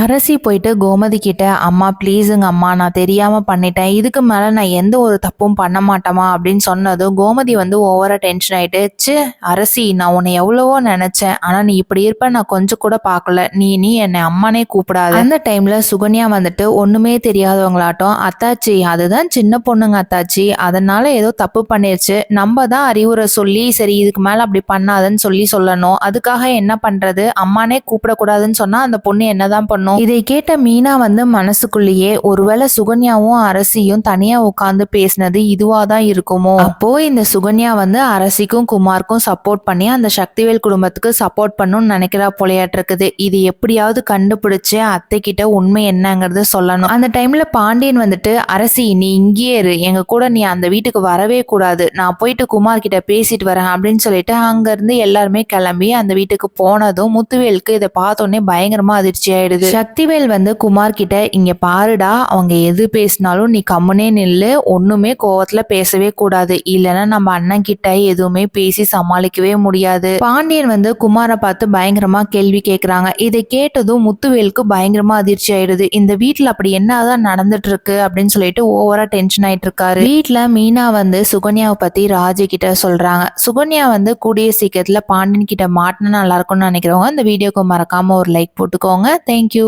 அரசி போயிட்டு கோமதி கிட்ட அம்மா ப்ளீஸுங்க அம்மா நான் தெரியாம பண்ணிட்டேன். இதுக்கு மேல நான் எந்த ஒரு தப்பும் பண்ண மாட்டேமா அப்படின்னு சொன்னதும் கோமதி வந்து ஓவரா டென்ஷன் ஆயிட்டு ச்சே அரசி நான் உன்னை எவ்வளவோ நினைச்சேன். ஆனா நீ இப்படி இருப்ப நான் கொஞ்சம் கூட பார்க்கல. நீ நீ என்னை அம்மானே கூப்பிடாத. அந்த டைம்ல சுகன்யா வந்துட்டு ஒண்ணுமே தெரியாதவங்களாட்டும். அத்தாச்சி அதுதான் சின்ன பொண்ணுங்க அத்தாச்சி. அதனால ஏதோ தப்பு பண்ணிருச்சு. நம்ம தான் அறிவுரை சொல்லி சரி இதுக்கு மேல அப்படி பண்ணாதன்னு சொல்லி சொல்லணும். அதுக்காக என்ன பண்றது? அம்மானே கூப்பிடக்கூடாதுன்னு சொன்னா அந்த பொண்ணு என்னதான் பண்ணும் இதை கேட்ட மீனா வந்து மனசுக்குள்ளேயே ஒருவேளை சுகன்யாவும் அரசியும் தனியா உட்காந்து பேசினது இதுவா தான் இருக்குமோ? அப்போ இந்த சுகன்யா வந்து அரசிக்கும் குமாருக்கும் சப்போர்ட் பண்ணி அந்த சக்திவேல் குடும்பத்துக்கு சப்போர்ட் பண்ணணும்னு நினைக்கிறா போலையாட்டு இருக்குது இது எப்படியாவது கண்டுபிடிச்சு அத்தை கிட்ட உண்மை என்னங்கறத சொல்லணும். அந்த டைம்ல பாண்டியன் வந்துட்டு அரசி நீ இங்கேயே இரு. எங்க கூட நீ அந்த வீட்டுக்கு வரவே கூடாது. நான் போயிட்டு குமார் கிட்ட பேசிட்டு வரேன் அப்படின்னு சொல்லிட்டு அங்க இருந்து எல்லாருமே கிளம்பி அந்த வீட்டுக்கு போனதும் முத்துவேலுக்கு இதை பார்த்தோன்னே பயங்கரமா அதிர்ச்சி ஆயிடுது. சக்திவேல் வந்து குமார் கிட்ட இங்க பாருடா அவங்க எது பேசினாலும் நீ கம்முனே நில்லு ஒண்ணுமே கோவத்துல பேசவே கூடாது. இல்லைன்னா நம்ம அண்ணன் கிட்ட எதுவுமே பேசி சமாளிக்கவே முடியாது. பாண்டியன் வந்து குமாரை பார்த்து பயங்கரமா கேள்வி கேட்கறாங்க இதை கேட்டதும் முத்துவேலுக்கு பயங்கரமா அதிர்ச்சி ஆயிடுது. இந்த வீட்டுல அப்படி என்னதான் நடந்துட்டு இருக்கு அப்படின்னு சொல்லிட்டு ஓவரா டென்ஷன் ஆயிட்டு இருக்காரு வீட்டுல மீனா வந்து சுகன்யாவை பத்தி ராஜி கிட்ட சொல்றாங்க. சுகன்யா வந்து கூடிய சீக்கிரத்துல பாண்டியன் கிட்ட மாட்டினா நல்லா இருக்கும்னு நினைக்கிறவங்க இந்த வீடியோக்கு மறக்காம ஒரு லைக் போட்டுக்கோங்க. தேங்க்யூ